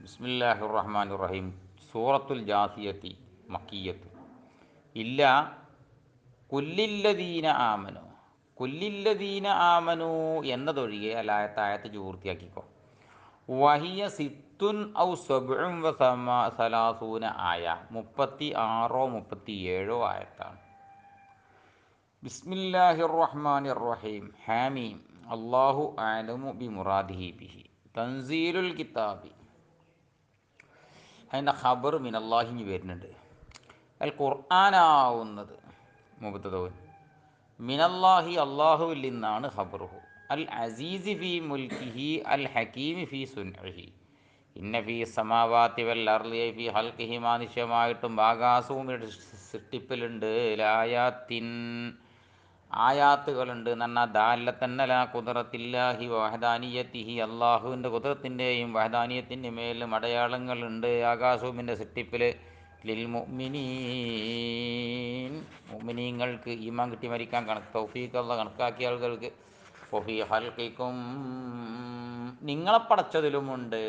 ബിസ്മില്ലാഹി റഹ്മാൻ റഹീം സൂറത്തുൽ ജാസിയത്തി മക്കിയത്ത്. ഇല്ല കുല്ലില്ലദീന ആമനു. കുല്ലില്ലദീന ആമനു എന്നതൊഴികെ അലായത്തായത്ത് പൂർത്തിയാക്കിക്കോ വഹിയ സിത്തുൻ ഔ സബും സലാസൂന ആയ മുപ്പത്തി ആറോ മുപ്പത്തി ഏഴോ ആയത്താണ്. ബിസ്മില്ലാഹി റഹ്മാൻ റഹീം ഹാമീം. അള്ളാഹു ആലമു ബി മുറാദിഹി ബിഹി. തൻസീലുൽ കിതാബി. അതിന്റെ ഖബർ മിനല്ലാഹി വരുന്നുണ്ട്. അൽ ഖുർആനാവുന്നത് മുബത്തതോൻ. മിനല്ലാഹി അള്ളാഹുവിൽ നിന്നാണ് ഖബറുഹു. അൽ അസീസി ഫി മുൽക്കിഹി അൽ ഹക്കീമി ഫി സുൻഹി ഇന്ന ഫി സമാവാത്തി വൽ അർലിയ ഫി ഹൽക്കിഹിമാ നിശ്ചയമായിട്ടും ആകാശവും സൃഷ്ടിപ്പിലുണ്ട്. ലായാത്തിൻ ആയാത്തുകളുണ്ട് എന്ന് ദാലത്തന്നല കുതിറത്തില്ലാഹി വഹദാനിയത്തിഹി. അള്ളാഹുവിന്റെ കുതിരത്തിന്റെയും വഹദാനിയത്തിന്റെ മേലും അടയാളങ്ങളുണ്ട് ആകാശവുമിന്റെ സൃഷ്ടിപ്പിൽ ലിൽ മുഅ്മിനീൻ. മുഅ്മിനീങ്ങൾക്ക് ഈമാൻ കിട്ടി മരിക്കാൻ കണക്ക് തൗഫീഖുള്ള കണക്കാക്കിയ ആളുകൾക്ക് ഫി ഹൽക്കിക്കും നിങ്ങളെ പടച്ചതിലുമുണ്ട്.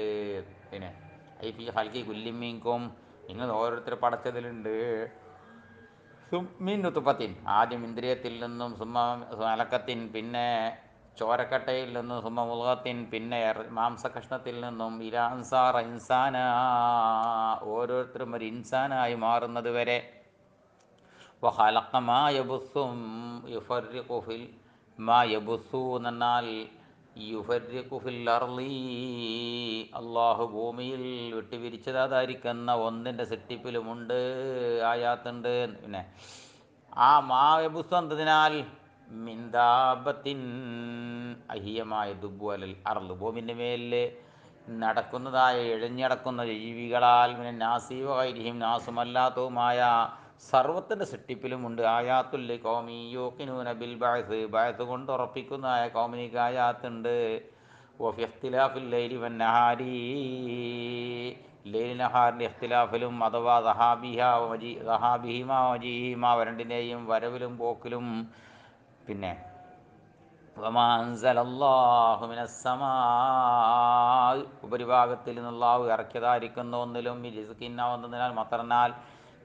പിന്നെ ഐ ഫി ഹൽക്കി കുല്ലിമ്മീങ്കും നിങ്ങൾ ഓരോരുത്തർ പടച്ചതിലുണ്ട്. സുമ്മിൻ നുത്തുപ്പത്തിൻ ആദ്യം ഇന്ദ്രിയത്തിൽ നിന്നും സുമ അലക്കത്തിൻ പിന്നെ ചോരക്കട്ടയിൽ നിന്നും സുമ മുളകത്തിൻ പിന്നെ മാംസകഷ്ണത്തിൽ നിന്നും ഇരാൻസാർ ഇൻസാന ഓരോരുത്തരും ഒരു ഇൻസാനായി മാറുന്നത് വരെ. വഹലക്കമായബുസും ബുസ്സും മാ യബുസു എന്നാൽ അള്ളാഹു ഭൂമിയിൽ വിട്ടുപിരിച്ചതാതായിരിക്കുന്ന ഒന്നിന്റെ സെട്ടിപ്പിലുമുണ്ട് ആയാത്തുണ്ട്. പിന്നെ ആ മാബുസ്വന്തതിനാൽ മിന്താബത്തിൻ അഹിയമായ ദുബ്ബുവലൽ അറൾ ഭൂമിന്റെ മേലിൽ നടക്കുന്നതായ ഇഴഞ്ഞടക്കുന്ന ജീവികളാൽ പിന്നെ നാസീവൈരിയും നാസുമല്ലാത്തതുമായ സർവത്തിന്റെ സൃഷ്ടിപ്പിലുമുണ്ട്. ആയാത്തുല്ലി കോമി യോക്കിനൂന ബിൽ ബായസ് ബായസ് കൊണ്ട് ഉറപ്പിക്കുന്നതായ കോമിനിക്ക് ആയാത്തുണ്ട്. ഓഫ് ഇഖ്തിലാഫിൽ ലൈലി ലൈലി ഇഖ്തിലാഫിലും അഥവാ ദഹാബിഹ വജീഹിമ വരണ്ടിന്റെയും വരവിലും പോക്കിലും പിന്നെ ഉപരിഭാഗത്തിൽ നിന്നുള്ള ഇറക്കിയതായിരിക്കുന്ന ഒന്നിലും ഈ റിസുക്കിന്നാവുന്നതിനാൽ മത്തറിനാൽ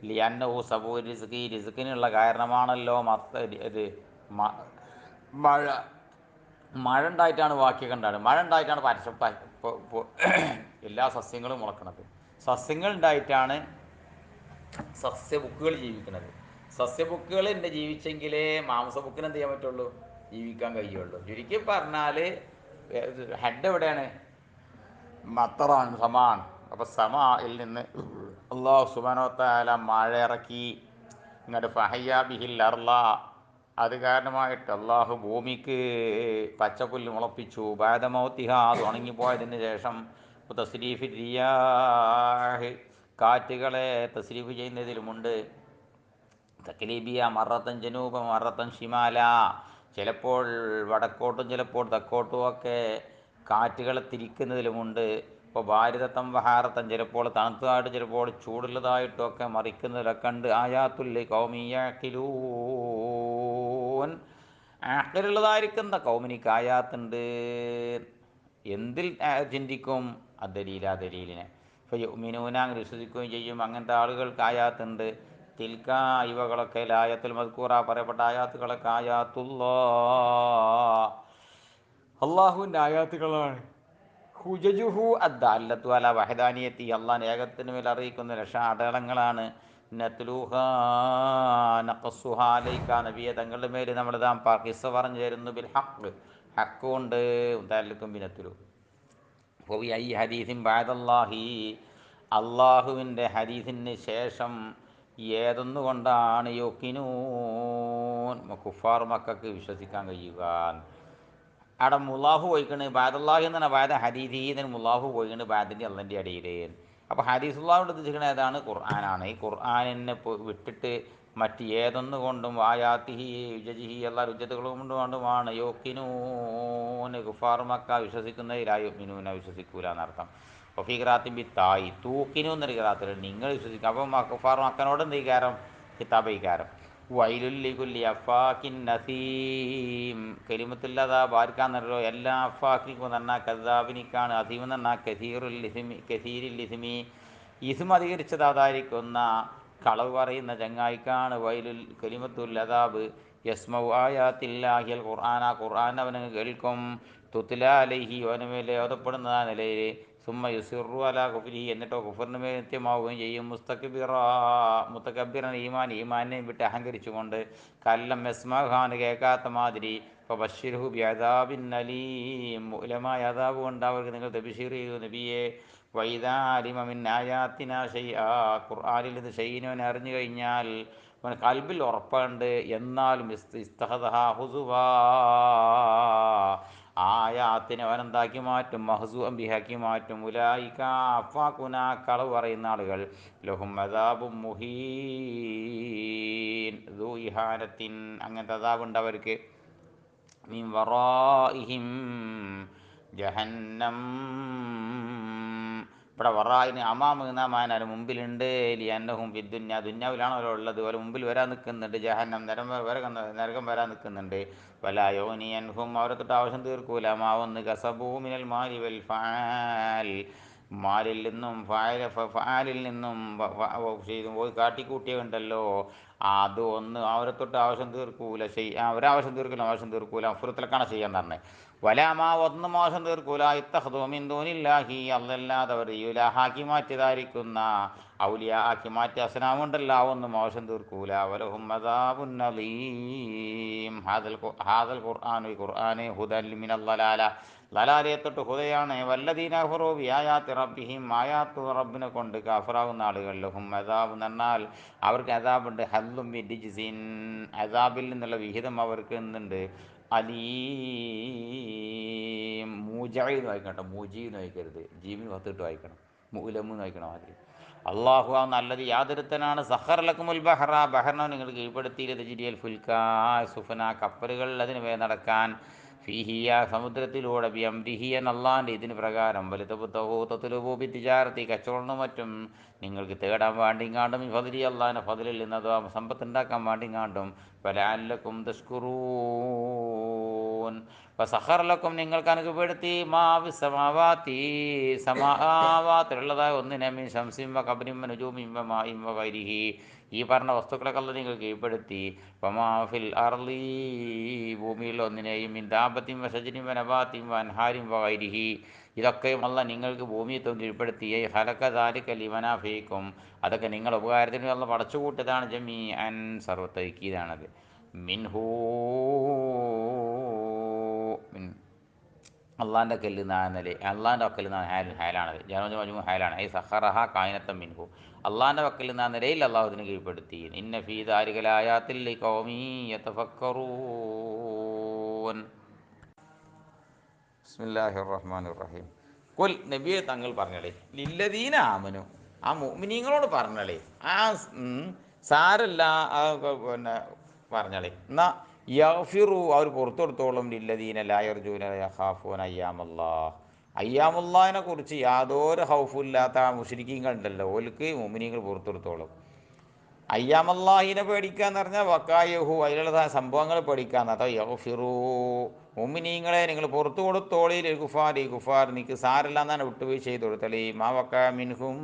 ലിയന്നഹു സബൂ റിസ്കി റിസ്കിനുള്ള കാരണമാണല്ലോ മത്ത ഇത് മഴ. മഴ ഉണ്ടായിട്ടാണ് വാക്യം കണ്ടാണ് മഴ ഉണ്ടായിട്ടാണ് പരസ്യ എല്ലാ സസ്യങ്ങളും മുളക്കുന്നത്. സസ്യങ്ങൾ ഉണ്ടായിട്ടാണ് സസ്യബുക്കുകൾ ജീവിക്കുന്നത്. സസ്യബുക്കുകൾ എന്റെ ജീവിച്ചെങ്കിലേ മാംസബുക്കിന് എന്ത് ചെയ്യാൻ പറ്റുള്ളൂ? ജീവിക്കാൻ കഴിയുള്ളൂ. ചുരുക്കി പറഞ്ഞാൽ ഹെഡ് എവിടെയാണ്? മത്തറാണ്. സമാണ് അപ്പോൾ സമയിൽ നിന്ന് അള്ളാഹു സുബാനോത്താല മഴ ഇറക്കി ഫഹയ്യാ ബിഹിൽ അർല അത് കാരണമായിട്ട് അള്ളാഹു ഭൂമിക്ക് പച്ചപ്പുല്ല് മുളപ്പിച്ചു. ബാദമൗത്തിഹ അത് ഉണങ്ങിപ്പോയതിന് ശേഷം തസ്രീഫ് റിയാഹ് കാറ്റുകളെ തസ്രീഫ് ചെയ്യുന്നതിലുമുണ്ട്. തക്ലീബിയ മറത്തൻ ജനൂപ മറത്തൻ ഷിമാല. ചിലപ്പോൾ വടക്കോട്ടും ചിലപ്പോൾ തെക്കോട്ടും ഒക്കെ കാറ്റുകളെ തിരിക്കുന്നതിലുമുണ്ട്. ഇപ്പോൾ ഭാരതത്തം വഹാരത്തം ചിലപ്പോൾ തണുത്തതായിട്ട് ചിലപ്പോൾ ചൂടുള്ളതായിട്ടും ഒക്കെ ഉണ്ട് ആയാത്തുല്ലി കൗമിയൂൻ ആക്കലുള്ളതായിരിക്കുന്ന കൗമിനിക്ക് ആയാത്തുണ്ട്. എന്തിൽ ചിന്തിക്കും? അദലീല ദലീലിനെ. ഇപ്പോൾ യുമിനൂന വിശ്വസിക്കുകയും ചെയ്യും. അങ്ങനത്തെ ആളുകൾക്ക് ആയാത്തുണ്ട്. തിൽക്ക ഇവകളൊക്കെ ലായത്തിൽ മദ്കൂറ പറയപ്പെട്ട ആയാത്തുകളൊക്കെ ആയാത്തുള്ള. അള്ളാഹുവിന്റെ ആയാത്തുകളാണ്. ഹുജജുഹു അദ്ദാലത്തു അല വഹദാനിയത്തി. അള്ളാൻ ഏകത്തിന് മേൽ അറിയിക്കുന്ന രക്ഷ അടയാളങ്ങളാണ്. തങ്ങളുടെ മേൽ നമ്മൾ ദാം കിസ്സ പറഞ്ഞു തരുന്നു ബിൽ ഹക്ക് ഹക്കുണ്ട് കൊണ്ട് ബിനത്തുലു ഹോബി ഐ ഹദീസിൻ ബാദല്ലാഹി. അള്ളാഹുവിന്റെ ഹദീസിന് ശേഷം ഏതൊന്നുകൊണ്ടാണ് യോക്കിനൂൻ കുഫാർ മക്കൾക്ക് വിശ്വസിക്കാൻ കഴിയുക അവിടെ മുലാഹു പോയിക്കണ് ബാദല്ലാഹി എന്നാണ് ബാദ ഹദീദി എന്നതിന് മുലാഹു പോയിക്കണ് ബാദിന്റെ അള്ളന്റെ അടിയിൽ അപ്പോൾ ഹരീസുല്ലാഹുണ്ട് ഉദ്ദേശിക്കുന്നത് ഏതാണ്? ഖുർആനാണ്. ഈ ഖുർആാനിനെ വിട്ടിട്ട് മറ്റ് ഏതൊന്നു കൊണ്ടും വായാത്തിഹി യുജജിഹി എല്ലാ രുജത്തുകൾ കൊണ്ടുമാണ് യോക്കിനൂന് ഗുഫാർ മക്ക വിശ്വസിക്കുന്നതിലായോമിനൂനെ വിശ്വസിക്കൂല എന്നർത്ഥം. ഒഫീഖറാത്തിൻ ബി തായി തൂക്കിനു എന്നൊരു ഖറാത്തിൽ നിങ്ങൾ വിശ്വസിക്കും അപ്പം ഗുഫാർ മക്കനോട് എന്ത് വികാരം കിതാബ് വികാരം വൈലുല്ലി അഫാഖിൻ നസീം. കെലിമത്തുല്ലതാ ബാർക്കാന്നല്ലോ എല്ലാ അഫാക്കിനും നന്നാ കദാബിനിക്കാണ് അസീം നന്നാ കസീറുൽ ലിസിമി കസീരിൽ ലിസിമി ഇസ്മ അധികരിച്ചതായിരിക്കുന്ന കളവ് പറയുന്ന ചങ്ങായിക്കാണ് വൈലുൽ കലിമത്തുൽ അദാബ് യസ്മൗ ആയാത്തില്ലാഹിയൽ ഖുർആന. ഖുർആൻ അവന് കേൾക്കും. തുത്തിലാലഹി അവനുമേലെ ഓതപ്പെടുന്ന നിലയിൽ സുമ്മ യുസിറു അല കുഫിരി എന്നിട്ടോ കുഫറിന് മേൽ നിത്യമാവുകയും ചെയ്യും. മുസ്തഖബിറ മുത്തക്കബിറൻ ഈമാൻ ഈമാനെ വിട്ട് അഹങ്കരിച്ചുകൊണ്ട് കല്ലം യസ്മഖാൻ കേൾക്കാത്ത മാതിരി ഇപ്പോൾ ബഷീർഹു ബിഅദാബിൻ അലീം. മൂലമായ അതാബ് കൊണ്ട് അവർക്ക് നിങ്ങൾ തബിഷീർ ചെയ്തു നബിയെ. വൈദാലിമിൻ ആയാത്തിന ഷെയ്ആ ഖുർആാനിൽ ഇത് ഷെയ്നോൻ അറിഞ്ഞു കഴിഞ്ഞാൽ അവൻ കൽബിൽ ഉറപ്പുണ്ട്. എന്നാലും ഇസ്തഹദ ഇസ്തഹദഹ ഹുസുവാ ആയാത്തിനെ അവനെന്താക്കി മാറ്റും? മഹസു അംബിഹാക്കി മാറ്റും. ഉലായിക്ക അഫാക്കുന കളവ് പറയുന്ന ആളുകൾ. ലഹും അദാബും മുഹീൻ. ദൂ ഇഹാനത്തിൻ. അങ്ങനത്തെ അതാബുണ്ട് അവർക്ക്. മിൻ വറായിഹിം ജഹന്നം. ഇവിടെ വറായിന് അമാമുനാമാനാൽ മുമ്പിലുണ്ട്. ലിയന്നഹും ദുന്യാവിലാണോ അവരോ ഉള്ളത്. പോലെ മുമ്പിൽ വരാൻ നിൽക്കുന്നുണ്ട് ജഹന്നം നരം വരെ നരകം വരാൻ നിൽക്കുന്നുണ്ട് വല യോനിയൻഹും അവരെ തൊട്ട് ആവശ്യം തീർക്കൂല. മാവൊന്ന് കസഭൂമിനൽ മാലി വൽ ഫാൽ. മാലിൽ നിന്നും ഫാലിൽ നിന്നും ചെയ്തു. പോയി കാട്ടിക്കൂട്ടിയുണ്ടല്ലോ അത് ഒന്ന് അവരെ തൊട്ട് ആവശ്യം തീർക്കൂല. ചെയ് അവരാവശ്യം തീർക്കില്ല ആവശ്യം തീർക്കൂല. അഫുറത്തിലൊക്കെയാണ് ചെയ്യാൻ തന്നെ വലാമാ ഒന്നും ആവശ്യം തീർക്കൂല. ഇത്തഹദോമിന്തോനില്ലാഹി അല്ലല്ലാതെ അവർ യുലാഹാക്കി മാറ്റിയതായിരിക്കുന്ന ഔലിയ ആക്കി മാറ്റി അസനാമുണ്ടല്ല ഒന്നും ആവശ്യം തീർക്കൂല. വലഹുമ്മദാബുന്നലീം ഹാദൽ ഹാദൽ ഖുർആാനു ഖുർആാനെ ഹുദൽ മിനല്ലലാല ലലാലയെ തൊട്ട് ഹുദയാണ് വല്ലദീന വ്യായാത്തി റബ്ബിഹിം ആയാത്തു റബ്ബിനെ കൊണ്ട് കാഫറാവുന്ന ആളുകളിലും അതാബ് എന്നാൽ അവർക്ക് അതാബുണ്ട് ഹല്ലും വിഡിജിസിൻ അതാബിൽ നിന്നുള്ള വിഹിതം അവർക്ക് എന്തുണ്ട്? അലീം. മൂജായിന്ന് വായിക്കണം കേട്ടോ. മൂജീന്ന് വായിക്കരുത്. ജീമിന് പത്തിട്ട് വായിക്കണം. മൂലമെന്ന് വായിക്കണം ആദ്യം അള്ളാഹു ആ നല്ലത് യാതൊരുത്തനാണ്. സഹർലക്കുമുൽ ബഹറ. ബഹറിനെ നിങ്ങൾ കീഴ്പ്പെടുത്തിയത് ജിരിയൽ ഫുൽക്ക സുഫന. കപ്പലുകൾ അതിന് വേ നടക്കാൻ. ഫിഹിയ സമുദ്രത്തിലൂടെ ബിയംരിഹി എന്നല്ലാണ്ട് ഇതിന് പ്രകാരം വലുതബുത്തഹൂത്തത്തിലുബൂബി തിജാർത്തി കച്ചവടം മറ്റും നിങ്ങൾക്ക് തേടാൻ വേണ്ടിങ്ങാണ്ടും ഫതിരി അള്ളാന്റെ ഫതിലിൽ നിന്നത് സമ്പത്തുണ്ടാക്കാൻ വേണ്ടിങ്ങാണ്ടും പലാലക്കും സഹർലക്കും നിങ്ങൾക്ക് അനുഭവപ്പെടുത്തി മാവി സമാവാത്തി സമാവാത്തിലുള്ളതായ ഒന്നിനെ മീൻ ശംസിംബ മായിമ്പ വൈരിഹി ഈ പറഞ്ഞ വസ്തുക്കളൊക്കെ നിങ്ങൾ കീഴ്പ്പെടുത്തി. പമാഫിൽ അർലി ഭൂമിയിൽ ഒന്നിനെയും മിന്താപത്തിയും വശജിനും വനബാത്തിയും വൻഹാരിം വൈരിഹി ഇതൊക്കെയും അല്ല നിങ്ങൾക്ക് ഭൂമിയത്വം കീഴ്പ്പെടുത്തി. ഹലക്ക ദാലിക്ക ലിമനാഫിക്കും അതൊക്കെ നിങ്ങൾ ഉപകാരത്തിന് അല്ല പടച്ചുകൂട്ടിയതാണ് ജമീ അൻ സർവത്തൈക്കീതാണത് മിൻഹൂ മിൻ അള്ളാന്റെ കല്ല് നാന്നൽ അള്ളാന്റെ വക്കൽ ഹാൽ ഹാലാണ്. ജനോജ മജുമു ഹാലാണ്. ഐ സഹറഹ കായനത്തം മിൻഹു. അള്ളാന്റെ വക്കൽ നാ നിലയിൽ അള്ളാഹുദിന് കീഴ്പ്പെടുത്തി. ഇന്ന ഫീദ് ആരികലായാത്തിൽ ബിസ്മില്ലാഹി റഹ്മാൻ റഹീം കുൽ നബിയെ തങ്ങൾ പറഞ്ഞളേ ലില്ലദീന ആമനു. ആ മുഅ്മിനീങ്ങളോട് പറഞ്ഞളേ ആ സാരല്ല പിന്നെ പറഞ്ഞളേ എന്നാ യഫിറു അവർ പുറത്തു കൊടുത്തോളും ലില്ലദീന ലായർജൂന ഹാഫുൻ അയ്യാമല്ലാ അയ്യാമുല്ലാഹിനെ കുറിച്ച് യാതൊരു ഹൗഫുമില്ലാത്ത ആ മുഷരിക്കീങ്ങളുണ്ടല്ലോ ഓൽക്ക് മുഅ്മിനീങ്ങൾ പുറത്തു അയ്യാമല്ലാഹിനെ പേടിക്കാന്ന് പറഞ്ഞാൽ വക്കായഹു അതിലുള്ള സംഭവങ്ങൾ അതോ യഫിറു മുമ്മിനീങ്ങളെ നിങ്ങൾ പുറത്തു കൊടുത്തോളി ഗുഫാർ ഈ കുഫാർ നിക്ക് സാരല്ല എന്നാണ് വിട്ടുപോയി ചെയ്ത് കൊടുത്തളി മാ വക്ക മിൻഹും.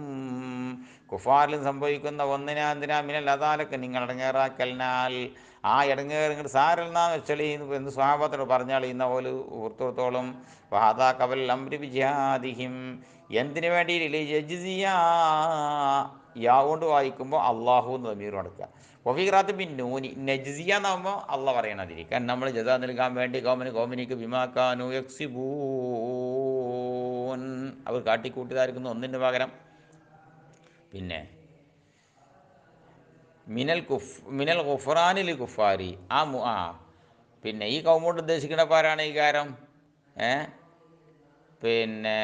സംഭവിക്കുന്ന ഒന്നിനാ എന്തിനാ മിനൽ അതാലൊക്കെ നിങ്ങൾ ഇടങ്ങേറാക്കലിനാൽ. ആ ഇടങ്ങേറ് നിങ്ങൾ സാരല്ലെന്നാന്ന് വെച്ചളി എന്ന് സ്വഭാവത്തോട് പറഞ്ഞാൽ ഇന്ന പോലെ പുറത്തു കൊടുത്തോളും. വാദാ കവൽ അമ്രി വിജാദിഹിം എന്തിനു വേണ്ടി യാ കൊണ്ട് വായിക്കുമ്പോൾ അള്ളാഹു എന്ന് തമീർ നടക്കുക വഫീറാത്ത് ബിൻ നൂനി നജ്സിയ എന്നാകുമ്പോൾ അള്ള പറയണതിരിക്കാൻ നമ്മൾ ജസാ നൽകാൻ വേണ്ടി കോമന് കോമനിക്ക് വിമാക്കാനു യക്സിബൂൻ. അവർ കാട്ടിക്കൂട്ടിയതായിരിക്കുന്നു ഒന്നിന്റെ പകരം. പിന്നെ മിനൽ കുഫ് മിനൽ ഖുഫ്റാനിൽ കുഫാരി. ആ മു ആ പിന്നെ ഈ കൗമോട്ട് ഉദ്ദേശിക്കുന്ന പാരാണ് ഈ കാരം? ഏ? പിന്നെ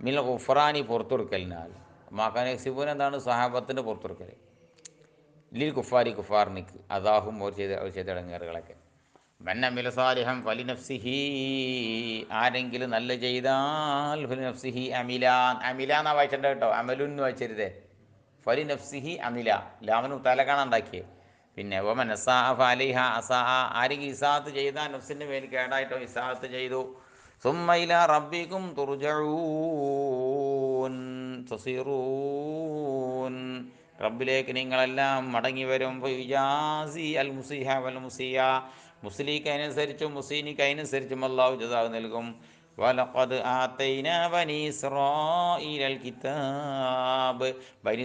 മിനൽ ഖുഫ്റാനി പുറത്തുകൊടുക്കലിനാൽ മാക്കാൻ സിബുൻ എന്താണ് സഹാബത്തിന്റെ പുറത്തുറക്കൽ ലിൽ കുഫാരി കുഫാർനിക്ക് അതാഹും അവർ ചെയ്ത അവർ ചെയ്ത ഇടങ്ങേറുകളൊക്കെ. മന്നമില സാലിഹം ഫലി നഫ്സിഹി ആരെങ്കിലും നല്ല ചെയ്താൽ ഫലി നഫ്സിഹി അമില. അമില എന്നാ വായിച്ചിട്ടുണ്ട് കേട്ടോ? അമലുൻ എന്ന് വായിച്ചരുതേ. ഫലി നഫ്സിഹി അമില. ലാമനു തലകാണ ഉണ്ടാക്കിയത് പിന്നെ ഓമൻ അസാ ഫലിഹ അസാ ആരെങ്കിലും ഇസാത്ത് ചെയ്താൽ നഫ്സിന്റെ മേൽ കേടായിട്ടോ? ഇസാത്ത് ചെയ്തു. സുമ്മയില റബ്ബിക്കും തുർജഊൻ തസീറൂൻ റബ്ബിലേക്ക് നിങ്ങളെല്ലാം മടങ്ങി വരും ഫയുജാസി അൽ മുസിഹ വൽ മുസിയ. മുസ്ലിക്ക് അനുസരിച്ചും മുസീനിക്ക് അനുസരിച്ചും അള്ളാഹു ജസാവ് നൽകും. വലഖദ് ആതൈന ബനി ഇസ്രായീൽ കിതാബ്. ബനി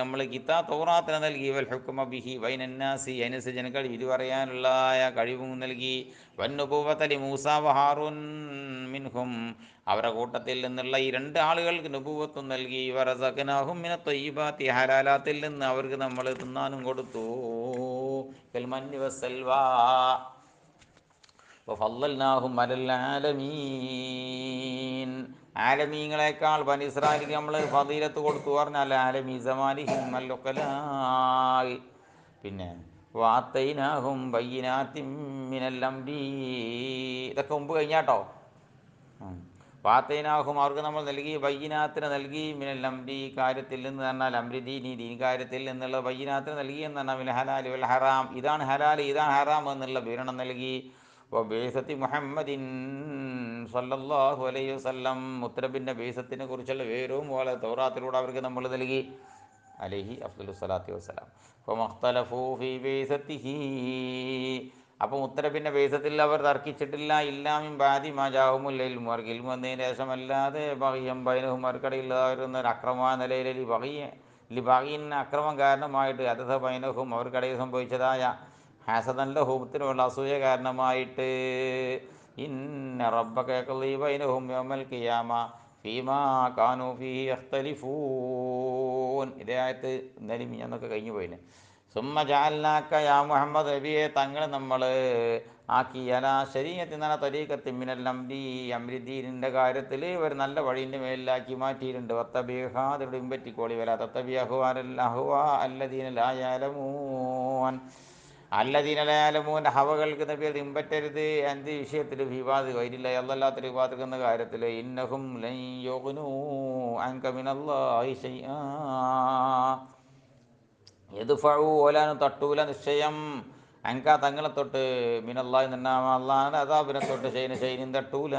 നമ്മൾ കിതാ തൗറാത്തിനെ നൽകി. വൽ ഹുക്മ ബിഹി വൈനന്നാസി അനുസരിച്ച് ജനങ്ങൾ വിധി പറയാനുള്ള കഴിവും നൽകി. വന്നുപൂവത്തലി മൂസ വഹാറുൻ മിൻഹും. അവരുടെ കൂട്ടത്തിൽ നിന്നുള്ള ഈ രണ്ട് ആളുകൾക്ക് നുപൂവത്വം നൽകി. വറസഖനാഹും മിന തൊയ്യബാത്തി. ഹലാലാത്തിൽ നിന്ന് അവർക്ക് നമ്മൾ തിന്നാനും കൊടുത്തു. കൽമന്നി വസൽവാ ആലമീങ്ങളെക്കാൾ ബനി ഇസ്രായേലിക്ക് നമ്മൾ ഫദീലത്ത് കൊടുത്തു പറഞ്ഞാൽ ആലമീ സമാലി ഹിമല്ലൊക്കലായി പിന്നെ വാത്തൈനാഹും ബയ്യനാത്തിം മിനൽ ഇതൊക്കെ മുമ്പ് കഴിഞ്ഞാട്ടോ. വാത്തൈനാഹും അവർക്ക് നമ്മൾ നൽകി ബയ്യനാത്തിന് നൽകി അംരി കാര്യത്തിൽ നിന്ന് പറഞ്ഞാൽ അമൃതി നീ ദീൻ കാര്യത്തിൽ നിന്നുള്ള ബയ്യനാത്തിന് നൽകി എന്ന് പറഞ്ഞാൽ ഹലാൽ ഹറാം. ഇതാണ് ഹലാൽ ഇതാണ് ഹറാം എന്നുള്ള വിവരണം നൽകി. ബേസത്തി മുഹമ്മദിൻ സല്ലല്ലാഹു അലൈഹി വസല്ലം. മുത്തരബിന്റെ ബേസത്തിനെ കുറിച്ചുള്ള വിവരവും പോലെ തൗറാത്തിലൂടെ അവർക്ക് നമ്മൾ നൽകി. അലഹി അഫ്ദുൽ സ്വലാത്തി വസ്സലാം. അപ്പോൾ അഖ്തലഫൂഫി ഫി ബേസത്തിഹി. അപ്പോൾ മുത്തരബിന്റെ ബേസത്തിൽ അവർ തർക്കിച്ചിട്ടില്ല. ഇല്ലാമിൻ ബാദി മാജാഹുമുല്ലയിൽ ഇൽമു. വന്നതിന് ശേഷമല്ലാതെ ബഹിയം ബൈനഹും അവർക്കിടയിൽ വരുന്ന ഒരു അക്രമമായ നിലയിൽ ലി ബഹിയ ലി ബഹിയൻ അക്രമം കാരണമായിട്ട് അതഥ ബൈനഹും അവർക്കിടയിൽ സംഭവിച്ചതായ ഹസദന്റെ ഹോമത്തിനുള്ള അസൂയ കാരണമായിട്ട് ഇന്ന റബ്ബക്കെ ബൈനഹും യോമൽ കിയാമ ഫീമാ കാനു ഫീ മിഞ്ഞാന്നൊക്കെ കഴിഞ്ഞു പോയിന് സുമ്മ ജാലാക്ക യാ മുഹമ്മദ് നബിയെ തങ്ങൾ നമ്മൾ ആക്കി അല ശരീരത്തിൽ നല്ല തരീക്കത്തി മിനൽ അംരി അമ്രിദീനിന്റെ കാര്യത്തിൽ ഇവർ നല്ല വഴീന്റെ മേലിലാക്കി മാറ്റിയിട്ടുണ്ട്. വത്തബിഹാദരുടെ പിൻപറ്റിക്കോളി വല തത്തബി അല്ല അഹുവ അല്ലദീനലായാലമൂൻ അല്ലദീനലായാലമൂൻ ഹവകൾക്ക് നബിയെ തിമ്പറ്റരുത്. എന്ത് വിഷയത്തിൽ വിവാദ് വരില്ല അല്ലല്ലാത്ത വിവാദിക്കുന്ന കാര്യത്തിൽ ഇന്നഹും എതുഫഴു ഓലാനും തട്ടൂല നിശ്ചയം. അങ്ക തങ്ങളെ തൊട്ട് മിനല്ലാഹി നിന്നാമ അതാ അതാബിനെ തൊട്ട് ശൈന ശൈനും തട്ടൂല.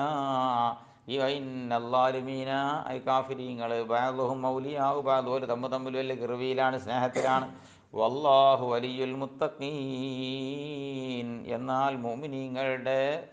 ഈ വൈനല്ലാലുമീന ഐ കാഫിരിങ്ങൾ ബാലുഹും മൗലിയാവും. ബാലുഹുൽ തമ്മു തമ്മിൽ വലിയ കിറവിയിലാണ് സ്നേഹത്തിലാണ്. വല്ലാഹു വലിയുൽ മുത്തഖീൻ. എന്നാൽ മോമിനീങ്ങളുടെ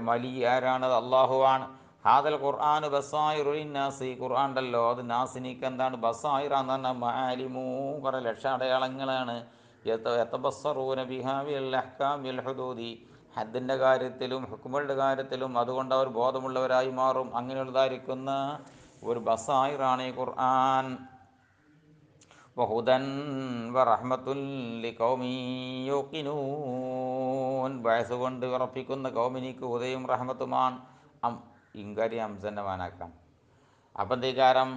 വലി ആരാണ് അത് അള്ളാഹുവാണ് ഹാദൽ ഖുർആൻ ബസായിറുനാസി ഖുർആൻ ഉണ്ടല്ലോ അത് നാസിനിക്ക് എന്താണ് ബസായിറ എന്ന് പറഞ്ഞാൽ മാലിമൂ കുറേ ലക്ഷാടയാളങ്ങളാണ്. അടയാളങ്ങളാണ് ഹദ്ദിന്റെ കാര്യത്തിലും ഹുക്കുമുകളുടെ കാര്യത്തിലും അതുകൊണ്ട് അവർ ബോധമുള്ളവരായി മാറും. അങ്ങനെയുള്ളതായിരിക്കുന്ന ഒരു ബസായിറാണ് ഈ ഖുർആൻ. വഹുദൻ വറഹ്മത്തുൽ കൗമി യൂക്കിനൂൻ വയസ്സ് കൊണ്ട് ഉറപ്പിക്കുന്ന കൗമിനിക്ക് ഉദയും റഹ്മത്തുമാണ് അം ഇങ്കാരി അംസന്റെ മാനാക്കാം അപ്പം തീകാരം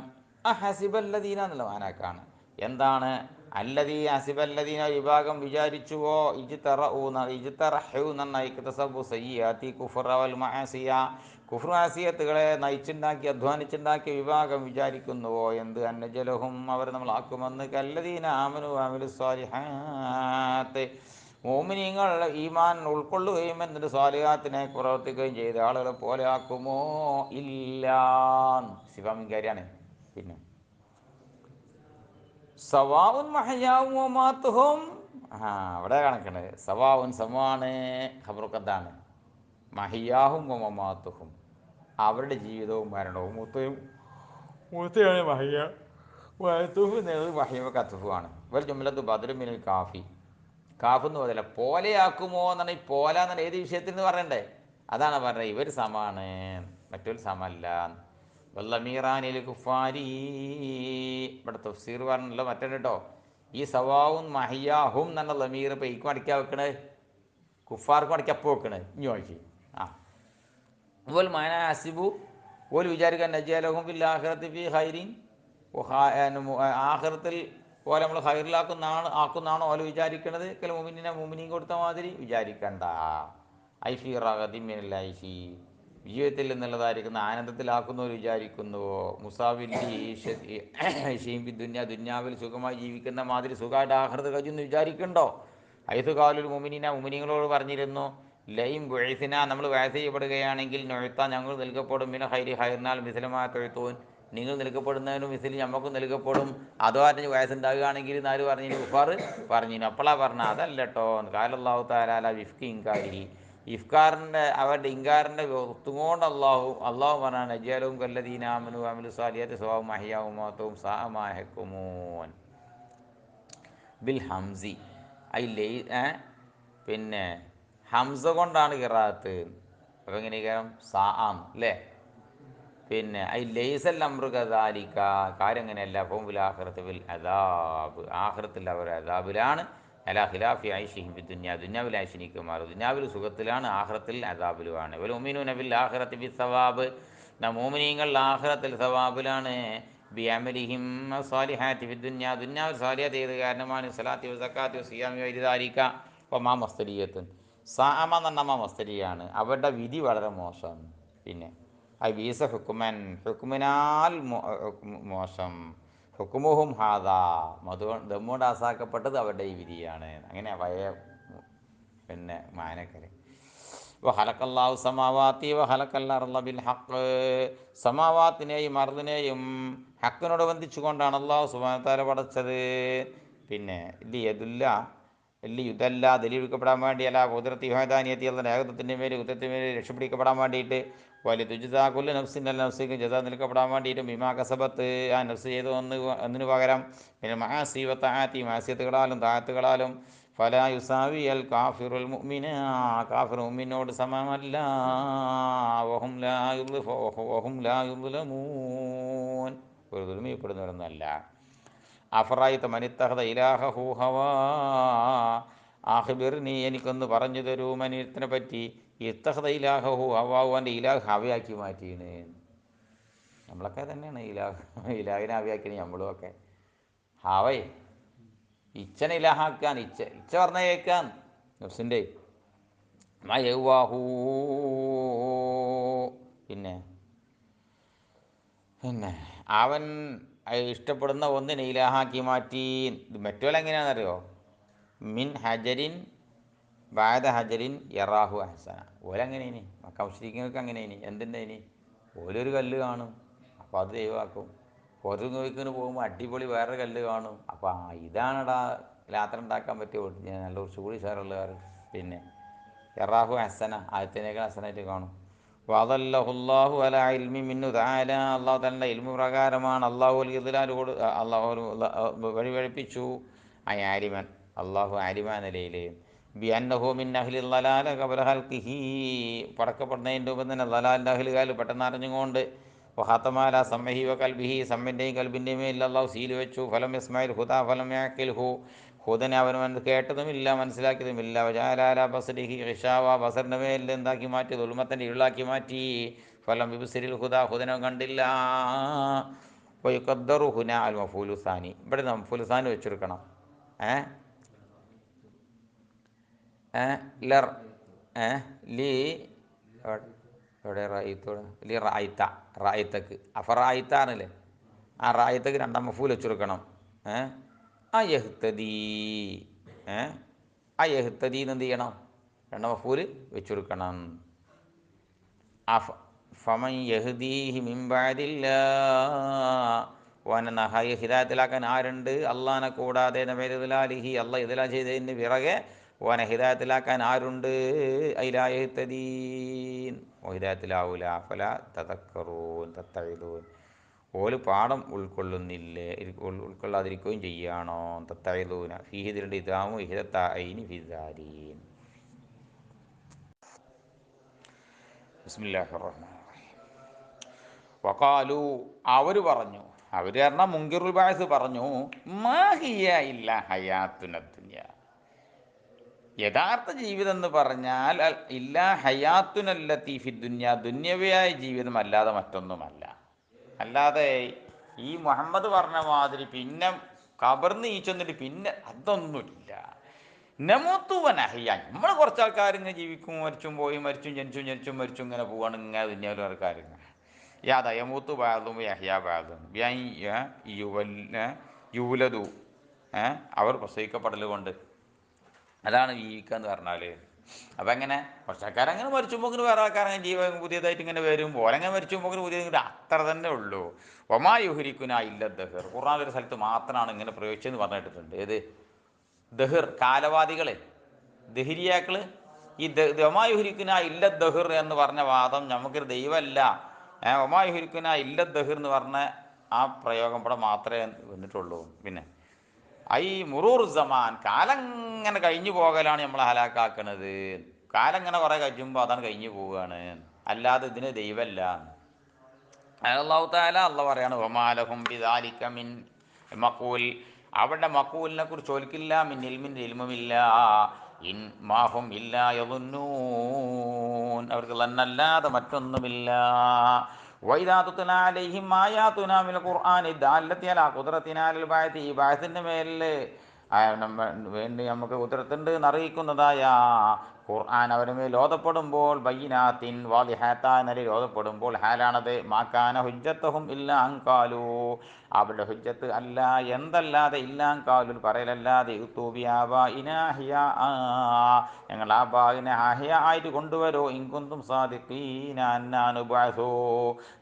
ആ ഹസിബല്ലദീന എന്നുള്ള മാനാക്കാണ്. എന്താണ്? അല്ലതീ അസിബല്ലദീന വിഭാഗം വിചാരിച്ചുവോ? ഇജിത്തറ ഊന്ന ഇക്തസബു സയ്യാത്തി കുഫറ വൽ മഅസിയ. കുഫ്രു ആസിയത്തുകളെ നയിച്ചുണ്ടാക്കി അധ്വാനിച്ചുണ്ടാക്കിയ വിഭാഗം വിചാരിക്കുന്നുവോ? എന്ത് അന്നജലഹും അവർ നമ്മളാക്കുമെന്ന് കല്ലദീന ആമനു അമിലു സ്വാലിഹാത്തെ. മോമിനിങ്ങൾ ഈമാൻ ഉൾക്കൊള്ളുകയും എന്നിട്ട് സ്വാലിഹാത്തിനെ പ്രവർത്തിക്കുകയും ചെയ്ത ആളുകളെ പോലെ ആക്കുമോ? ഇല്ല. ശിവാമിൻ കാര്യമാണ് പിന്നെ സവാവുൻ മഹയാവും ആ അവിടെ കണക്കണ് സവാവുൻ സമാണ് ഖബറുക്കത്താണ് മഹിയാഹും മമാത്തുഹും അവരുടെ ജീവിതവും മരണവും മൂത്തയും മൂത്തയാണ് മഹിയ. വയത്തുഹു എന്നത് മഹിമ കത്തുഫുമാണ് ഒരു ജുമലത്ത് ബദറുമിനിൽ കാഫി. കാഫ് എന്ന് പറയില്ല പോലെയാക്കുമോ എന്നാണ് ഈ പോല എന്നാണ് ഏത് വിഷയത്തിൽ നിന്ന് പറയണ്ടേ? അതാണ് പറഞ്ഞത്. ഇവർ സമാണ്. മറ്റൊരു സമല്ല. വല്ലമീറാനിൽ കുഫാരി. ഇവിടെ തഫ്സീർ പറഞ്ഞല്ലോ മറ്റേ കേട്ടോ ഈ സവാവും മഹിയാഹും എന്നുള്ള ലമീർ ഇപ്പം ഈക്കും അടിക്കാൻ വെക്കണേ. കുഫാർക്കും അടിക്കാൻ അപ്പോൾ വെക്കണേ ഇനി നോക്കി ഓൽ മാന അസിബു ഓൽ വിചാരിക്കാൻ നജിയാലോഹും ബിൽ ആഖിറത്തി ഫി ഹൈരിൻ ആഹ്റത്തിൽ ഓല നമ്മൾ ഹൈറിലാക്കുന്നാണ് ആക്കുന്നതാണോ ഓല വിചാരിക്കണത്? കല മുമിനെ മുമിനിയും കൊടുത്ത മാതിരി വിചാരിക്കണ്ട. ഐഫി റഹദിമിനൽ ഐഫി വിജയത്തിൽ എന്നുള്ളതായിരിക്കുന്ന ആനന്ദത്തിലാക്കുന്നവർ വിചാരിക്കുന്നുവോ ഷീംബി ദുന്യ ദുന്യാവിൽ സുഖമായി ജീവിക്കുന്ന മാതിരി സുഖമായിട്ട് ആഹൃത കഴിച്ചെന്ന് വിചാരിക്കണ്ടോ? ഐതു കാലുൽ മുമിനിന മുമിനിങ്ങളോട് പറഞ്ഞിരുന്നു ലൈം ബുഴസിന നമ്മൾ വയസ്സ് ചെയ്യപ്പെടുകയാണെങ്കിൽ നൊഴുത്ത ഞങ്ങൾ നൽകപ്പെടും. പിന്നെ ഹൈരി ഹൈറിനാൽ മിസിലമായ തൊഴുത്തൂൻ നിങ്ങൾ നൽകപ്പെടുന്നതിനും മിസിൽ ഞമ്മക്കും നൽകപ്പെടും. അതോ അതിന് വയസ്സുണ്ടാകുകയാണെങ്കിൽ നാല് പറഞ്ഞു ഉഫാർ പറഞ്ഞു അപ്പളാ പറഞ്ഞ അതല്ല കേട്ടോ കാലല്ലാഹു താലാല വിഫ്കി ഇൻകാരി ഇഫ്കാറിന്റെ അവരുടെ ഇൻകാറിന്റെ ഒത്തുകൊണ്ട് അള്ളാഹു അള്ളാഹു പറഞ്ഞാണ് നജ്യാലവും കല്ലദീനാമനു അമിലു സാലിയാത്ത് സ്വഭാവം മഹിയാവും മാത്തവും സാമാഹക്കുമോൻ ബിൽ ഹംസി. ഐ ലൈ? പിന്നെ ഹംസ കൊണ്ടാണ് കിറാത്ത്. അപ്പം കാരണം സാ ആം അല്ലേ പിന്നെ ഐ ലൈസൽ അമൃഗദാലിക്ക കാര്യം ബിൽ ആഖിറത്ത് ബിൽ അദാബ്. ആഖിറത്തിൽ അവർ അദാബിലാണ്. അല ഖിലാഫി ഐഷിഹിം ബി ദുന്യ. ദുന്യാവിൽ ഐഷിനിക്കുമാർ ദുന്യാവിൽ സുഖത്തിലാണ്. ആഹ്റത്തിൽ അദാബിലുമാണ്. ഇവർ ഉമിനു നബിൽ ആഹ്റത്തി ബി സവാബ്. മോമിനീങ്ങൾ ആഹ്റത്തിൽ സവാബിലാണ്. B അമലിഹിം സാലിഹാത്തി B ദുന്യ. ദുന്യാവിൽ സ്വാലിഹാത്ത് ചെയ്ത് കാരണമാണ്? സലാത്തി സക്കാത്തി സിയാമി വൈദ്യുതാരിക്ക ഒമാ മസ്തരീയത്തുൻ സാമ പറഞ്ഞാൽ മസ്തരിയാണ് അവരുടെ വിധി വളരെ മോശമാണ് പിന്നെ ഐ വീസ ഹുക്കുമൻ ഹുക്കുമിനാൽ മോശം. ഹുക്കുമുഹും ഹാദ. മധു ദമ്മുകൊണ്ട് ആസാക്കപ്പെട്ടത് അവരുടെ ഈ വിധിയാണ്. അങ്ങനെ പഴയ പിന്നെ മാനക്കരെ. വഹലക്കല്ലാഹു സമാവാത്തി വഹലക്കല്ലാറുള്ള ബിൽ ഹക്ക് സമാവാത്തിനെയും അറുതിനെയും ഹക്കിനോട് ബന്ധിച്ചുകൊണ്ടാണ് അള്ളാഹു സുബാനത്താല പടച്ചത്. പിന്നെ ലിയതുല്ല ലി യുദ്ധമല്ല ദലീലിക്കപ്പെടാൻ വേണ്ടിയല്ല കുതിരത്തി ഹോദാനിയത്തി എന്ന ഏകത്വത്തിന്റെ മേൽ യുദ്ധത്തിന്റെ മേൽ രക്ഷപ്പെടിക്കപ്പെടാൻ വേണ്ടിയിട്ട് വലിയ തുജിത കൊല്ല നഫ്സിന്റെ നഫ്സിക്ക് ജത നിൽക്കപ്പെടാൻ വേണ്ടിയിട്ട് ബിമാ കസബത്ത് ആ നഫ്സ് ചെയ്ത് ഒന്ന് ഒന്നിനു പകരം പിന്നെ മഹാസീവത്താത്തി മാസ്യത്തുകളാലും താഴത്തുകളാലും ഫല യുസാവി അൽ കാഫിറുൽ മുഅ്മിന കാഫിർ മുഅ്മിനോട് സമമല്ല വഹും ലാ യുദ്ലമൂൻ ഒരു ദുൽമിയപ്പെടുന്നവരൊന്നുമല്ല അഫറായിത്ത മനിത്തഹദ ഇലാഹു നീ എനിക്കൊന്ന് പറഞ്ഞു തരൂ മനിത്തിനെ പറ്റി. ഇത്തഹദ ഇലാഹഹു ഹവാഹു അവന്റെ ഇലാഹ് ഹവയാക്കി മാറ്റിയാണ് നമ്മളൊക്കെ തന്നെയാണ് ഇലാഹ് ഇലാഹിനെ ഹവയാക്കിന് നമ്മളും ഒക്കെ. ഹവേ ഇച്ഛനെ ഇലാഹാക്കാൻ ഇച്ഛ ഇച്ഛ പറഞ്ഞ കേൾക്കാൻ. നഫ്സിന്റെ. മയവാഹൂ പിന്നെ പിന്നെ അവൻ ഇഷ്ടപ്പെടുന്ന ഒന്നിനെ ഇലാഹാക്കി ഇത് മറ്റോല എങ്ങനെയാണെന്നറിയോ? മിൻ ഹജരിൻ വായദ ഹജരിൻ യറാഹു ഹസന ഇനി മക്ക അങ്ങനെ ഇനി എന്തിന്റെ ഇനി ഓലൊരു കല്ല് കാണും. അപ്പോൾ അത് ദൈവമാക്കും. പുറത്തു നോക്കിന് പോകുമ്പോൾ അടിപൊളി വേറെ കല്ല് കാണും. അപ്പോൾ ആ ഇതാണടാ യാത്ര ഉണ്ടാക്കാൻ പറ്റിയ ഞാൻ നല്ല കുറച്ച് കൂടി സാറുള്ളവർ പിന്നെ യറാഹു ഹസന ആദ്യത്തിനേക്കാൾ ഹസനായിട്ട് കാണും. വദല്ലഹുല്ലാഹു അല ഇൽമി മിന്നു താല അള്ളാഹു തന്റെ ഇൽമു പ്രകാരമാണ് അള്ളാഹു ഇതിലാരോട് അള്ളാഹു വഴി വഴിപ്പിച്ചു ഐ ആരിമൻ അള്ളാഹു ആരിമാൻ നിലയിൽ ബി അന്നഹു മിൻ അഹ്ലി ലലാല കബല ഹൽക്കിഹി പടക്കപ്പെടുന്നതിന്റെ മുമ്പ് തന്നെ ലലാലിന്റെ അഹ്ലുകാൽ പെട്ടെന്ന് അറിഞ്ഞുകൊണ്ട് വഹാത്തമാല സമ്മഹി വ കൽബിഹി. സമ്മിന്റെയും കൽബിന്റെയും അള്ളാഹു സീൽ വെച്ചു. ഫലം ഇസ്മായിൽ ഹുദാ ഫലം ഹു. ഹുദനെ അവൻ കേട്ടതുമില്ല മനസ്സിലാക്കിയതുമില്ല. വജാലാല ബസരിഹി ഹിഷാവ ബസറിന്റെ മേലിൽ എന്താക്കി മാറ്റി ദുൽമത്തിന്റെ ഇരുളാക്കി മാറ്റി. ഫലം വിബുസരിൽ ഹുദ ഹുദനെ കണ്ടില്ല. ഫുലുസാനി ഹുന അൽ മഫൂലുസാനി. ഇവിടെ വെച്ചെടുക്കണം. ഏ? ഏ? ലർ. ഏ? ലി. എവിടെ- റായിത്തോട്? ലി റായിത്ത. റായിത്തക്ക്. ആണല്ലേ? ആ റായിത്തക്ക് രണ്ടാം മഫൂൽ വെച്ചെടുക്കണം. ഏ? ആ യഹ്തദീ ഏ എന്ത് ചെയ്യണം? രണ്ടാം മഫൂൽ വെച്ചെടുക്കണം. അഫ ഫമൻ യഹ്ദീഹി ഹിദായത്തിലാക്കാൻ ആരുണ്ട്? അള്ളാനെ കൂടാതെ അള്ള ഇതിലാ ചെയ്തതിന് പിറകെ ഓനെ ഹിദായത്തിലാക്കാൻ ആരുണ്ട്? അയിലായത്തദീൻ ഓ ഹിദായത്തിലാവൂല. ഫല തതക്കറൂൻ തത്തഴുതൂൻ ഓൽ പാഠം ഉൾക്കൊള്ളുന്നില്ലേ ഉൾ- ഉൾക്കൊള്ളാതിരിക്കുകയും ചെയ്യാണോ? തത്തഴുതൂന ഫീഹിദിലുണ്ട് ഇതാമു ഹിദത്ത ഐനി ഫിദാരീൻ റഹീം. വഖാലു അവർ പറഞ്ഞു അവർ കാരണം മുങ്കിറുൽ ബാസ് പറഞ്ഞു മാഹിയ ഇല്ല ഹയാത്തുനത്തുന്യ യഥാർത്ഥ ജീവിതം എന്ന് പറഞ്ഞാൽ ഇല്ല ഹയാത്തുനല്ലത്തി ഫി ദുന്യ ദുന്യവയായ ജീവിതം അല്ലാതെ മറ്റൊന്നുമല്ല. അല്ലാതെ ഈ മുഹമ്മദ് പറഞ്ഞ മാതിരി പിന്നെ കബർന്ന് ഈച്ചൊന്നിട്ട് പിന്നെ അതൊന്നുമില്ല. നമൂത്തുവൻ അഹിയ നമ്മൾ കുറച്ച് ആൾക്കാർ ഇങ്ങനെ ജീവിക്കും മരിച്ചും പോയി മരിച്ചും ജനിച്ചും ജനിച്ചും മരിച്ചും ഇങ്ങനെ പോവാണ് ഇങ്ങനെ ദുന്യാവിൽ ആൾക്കാർ യാ യമൂത്തു ബാദും യഹ്യ ബാദും. യുവലതു? അവർ പ്രസവിക്കപ്പെടൽ കൊണ്ട് അതാണ് ജീവിക്കുക എന്ന് പറഞ്ഞാൽ അപ്പം എങ്ങനെ? കുറച്ചക്കാർ അങ്ങനെ മരിച്ചുമ്പോൾ വേറെ ആൾക്കാരങ്ങനെ ജീവൻ പുതിയതായിട്ട് ഇങ്ങനെ വരും. ഓരങ്ങനെ മരിച്ചുമ്പോൾ പുതിയ അത്ര തന്നെ ഉള്ളൂ. ഒമാ യുഹരിക്കുന ഇല്ല ദഹർ. ഖുർആൻ ഒരു സ്ഥലത്ത് മാത്രമാണ് ഇങ്ങനെ പ്രയോഗിച്ചതെന്ന് പറഞ്ഞിട്ടുണ്ട്. ഏത്? ദഹർ. കാലവാദികളെ. ദഹിരിയാക്കൾ ഈ ഒമായുഹരിക്കുന്ന ഇല്ല ദഹിർ എന്ന് പറഞ്ഞ വാദം നമുക്കൊരു ദൈവമല്ല. ഒമായുഹരിക്കുന്ന ഇല്ല ദഹിർ എന്ന് പറഞ്ഞ ആ പ്രയോഗം ഇവിടെ മാത്രമേ വന്നിട്ടുള്ളൂ. പിന്നെ ഐ മുറൂർ സമാൻ കാലം ഇങ്ങനെ കഴിഞ്ഞു പോകലാണ് നമ്മൾ ഹലാക്കാക്കണത്. കാലം ഇങ്ങനെ കുറേ കഴിയുമ്പോൾ അതാണ് കഴിഞ്ഞു പോവുകയാണ് അല്ലാതെ ഇതിന് ദൈവമല്ല അള്ളാഹു താല അള്ള പറയാണ് ഒമാലഹും ബിദാലിക മിൻ മക്കൂൽ അവരുടെ മക്കൂലിനെ കുറിച്ച് ഒലിക്കില്ല മിൻ ഇൽമിൻ ഇൽമുമില്ല. ഇൻ മാഹും ഇല്ല യതുന്നൂൻ അവർക്ക് തന്നല്ലാതെ മറ്റൊന്നുമില്ല. വൈദാത്തുന അലൈഹിം ഖുർആനി ദാലത്തി അലാ ഖുദ്റത്തിനാലിൽ ബായത്തി ഈ മേലിൽ നമ്മ വേണ്ടി നമുക്ക് കുതിരത്തുണ്ട് എന്നറിയിക്കുന്നതായ ഖുർആൻ അവരുടെ മേൽ ഓതപ്പെടുമ്പോൾ ബൈനാത്തിൻ വാദിഹാത്ത നിലയിൽ ഓതപ്പെടുമ്പോൾ ഹാലാണത്. മാക്കാന ഹുജ്ജത്തഹും ഇല്ല അങ്കാലു അവരുടെ ഹുജ്ജത്ത് അല്ല എന്തല്ലാതെ ഇല്ലാം കാലുൽ പറയലല്ലാതെ ഞങ്ങൾ ആ ബാഗിനെ ആഹിയ ആയിട്ട് കൊണ്ടുവരോ ഇങ്കുന്തും സാധിക്കീനുബാസോ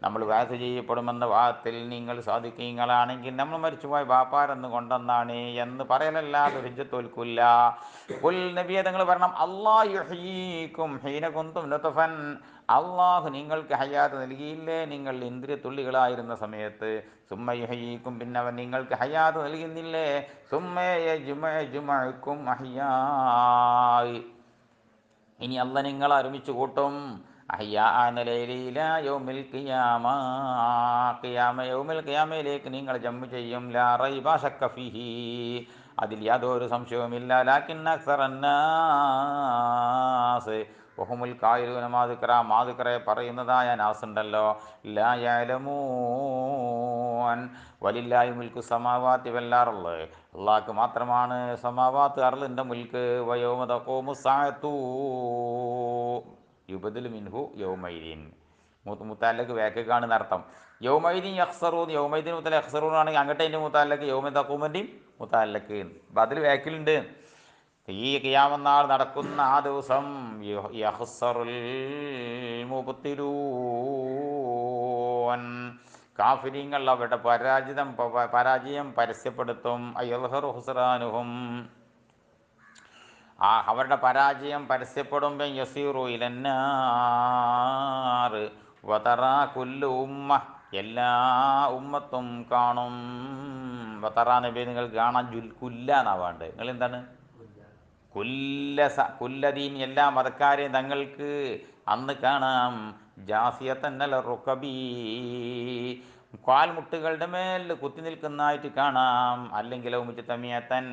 നമ്മൾ വാസ ചെയ്യപ്പെടുമെന്ന വാദത്തിൽ നിങ്ങൾ സാധിക്കീങ്ങളാണെങ്കിൽ നമ്മൾ മരിച്ചുപോയ ബാപ്പാരെന്ന് കൊണ്ടെന്നാണ് എന്ന് പറയലല്ലാതെ ഹുജ്ജത്തോൽക്കില്ല പുൽ നബിയെ നിങ്ങൾ പറയണം അള്ളാഹുഹീക്കും ഹീനകുന്തും അള്ളാഹു നിങ്ങൾക്ക് ഹയാത്ത് നൽകിയില്ലേ? നിങ്ങൾ ഇന്ദ്രിയ തുള്ളികളായിരുന്ന സമയത്ത്. സുമ്മയുഹീക്കും പിന്നെ അവൻ നിങ്ങൾക്ക് ഹയാത്ത് നൽകുന്നില്ലേ? സുമ്മയെ ജുമയ ജുമക്കും അഹിയായി ഇനി അല്ല നിങ്ങൾ ഒരുമിച്ച് കൂട്ടും. ഖിയാമയിലേക്ക് നിങ്ങൾ ജമ്മു ചെയ്യും. അതിൽ യാതൊരു സംശയവുമില്ല. ലാക്കിൻ അക്സറന്നാസ് വഹുമുൽ കായലൂന മാതുക്കറ മാതുക്കറെ പറയുന്നതായ നാസുണ്ടല്ലോ ലായാലമൂൻ വലില്ലായി മുൽക്കു സമാവാത്തി വല്ലാറുള്ളത് അള്ളാഹ്ക്ക് മാത്രമാണ് സമാവാത്ത് അറളിന്റെ മുൽക്ക്. വയോമതക്കോമു സായത്തൂ യുബദിൽ മിൻഹു യൗമൈദീൻ. മൂത്ത് മുത്താലക്ക് വേക്ക് കാണുന്ന അർത്ഥം യൗമൈദീൻ യഹ്സറൂൻ യൗമൈദീൻ മുത്തല യഹ്സറൂൻ ആണെങ്കിൽ അങ്ങോട്ട് മുത്താലക്ക് യൗമ തക്കൂമന്റെയും മുത്താലക്ക് അപ്പം അതിൽ വേക്കിലുണ്ട് ഈ കിയാമന്നാൾ നടക്കുന്ന ആ ദിവസം കാഫിരിങ്ങൾ അവരുടെ പരാജിതം പരാജയം പരസ്യപ്പെടുത്തും. അയ്യൽഹർ ആ അവരുടെ പരാജയം പരസ്യപ്പെടുമ്പോൾ യസീറു ഇലന്നാറ് വതറ കുല്ലു ഉമ്മ എല്ലാ ഉമ്മത്തും കാണും. വതറ നബി നിങ്ങൾ കാണാൻ കുല്ല എന്നാ വേണ്ടത്. നിങ്ങൾ എന്താണ് കുല്ല സ കുല്ലദീൻ എല്ലാ മതക്കാരെയും തങ്ങൾക്ക് അന്ന് കാണാം. ജാസിയത്തന്നല റുക്കബി കാൽമുട്ടുകളുടെ മേൽ കുത്തി നിൽക്കുന്നതായിട്ട് കാണാം. അല്ലെങ്കിൽ മുച്ചത്തമിയത്തൻ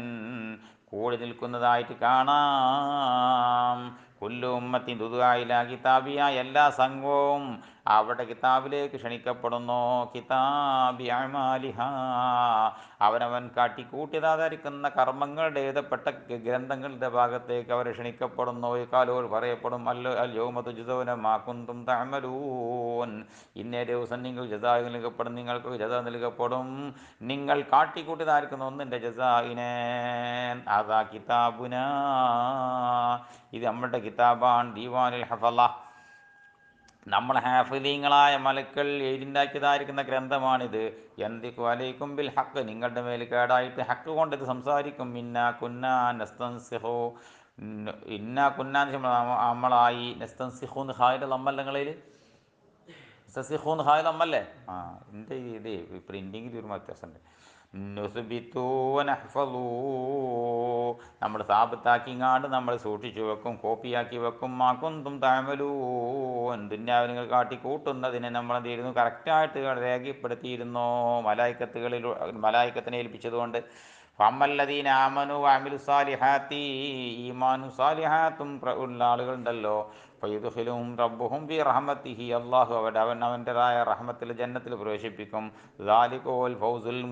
കൂടി നിൽക്കുന്നതായിട്ട് കാണാം. കുല്ലു ഉമ്മത്തി ദുദുആയില കിതാബിയ എല്ലാ സംഘവും അവരുടെ കിതാബിലേക്ക് ക്ഷണിക്കപ്പെടുന്നു. കിതാബി അമാലിഹ. അവനവൻ കാട്ടിക്കൂട്ടിയതായിരിക്കുന്ന കർമ്മങ്ങളുടെ എഴുതപ്പെട്ട ഗ്രന്ഥങ്ങളുടെ ഭാഗത്തേക്ക് അവർ ക്ഷണിക്കപ്പെടുന്നു. ഈ കാലോർ പറയപ്പെടും അല്ലോ അല്യോമതു ജുതോനമാക്കുന്തും തമലൂൻ ഇന്നേ ദിവസം നിങ്ങൾ ജസാ നൽകപ്പെടും നിങ്ങൾക്ക് ജത നൽകപ്പെടും. നിങ്ങൾ കാട്ടിക്കൂട്ടിയതായിരിക്കുന്ന ഒന്നിന്റെ ജസായിനെ അതാ കിതാബുന. ഇത് നമ്മുടെ കിതാബാണ് ദീവാനുൽ ഹഫല. നമ്മൾ ഹാഫിദീങ്ങളായ മലക്കൾ എഴുതിണ്ടാക്കിയതായിരിക്കുന്ന ഗ്രന്ഥമാണിത്. എന്തിക്കു അലൈക്കും ബിൽ ഹക്ക് നിങ്ങളുടെ മേൽ കേടായിട്ട് ഹക്ക് കൊണ്ട് ഇത് സംസാരിക്കും. ഇന്ന കുന്ന നസ്തൻസിഹോ. ഇന്ന കുന്ന നമ്മളായി നസ്തൻസിഹൂന്ന് ഹായുടെ നമ്മല്ലങ്ങളിൽ സസിഹൂന്ന് ഹായ് നമ്മല്ലേ ആ എന്റെ ഇത് പ്രിന്റിങ്ങിൽ ഒരു വ്യത്യാസമുണ്ട്. നമ്മൾ സാബത്താക്കിങ്ങാണ്ട് നമ്മൾ സൂക്ഷിച്ചു വെക്കും കോപ്പിയാക്കി വെക്കും. മാക്കൊന്തും താമലൂൻ ദുന്യാവ് നിങ്ങൾ കാട്ടി കൂട്ടുന്നതിനെ നമ്മൾ എന്ത് ചെയ്യുന്നു? കറക്റ്റായിട്ട് രേഖപ്പെടുത്തിയിരുന്നു. മലായിക്കത്തുകളിൽ മലായിക്കത്തിനെ ഏൽപ്പിച്ചതുകൊണ്ട് ഫമ്മല്ലദീന ആമനു അമിലു സാലിഹാത്തി. ഈമാനു സാലിഹാത്തും ഉള്ള ആളുകളുണ്ടല്ലോ. ഫയുദ്ഖിലുഹും റബ്ബുഹും ബി റഹ്മത്തിഹി. അല്ലാഹു അവരുടെ അവൻ അവന്റെതായ റഹമത്തിൽ ജന്നത്തിൽ പ്രവേശിപ്പിക്കും. ദാലിഖോൽ ഫൗസുൽ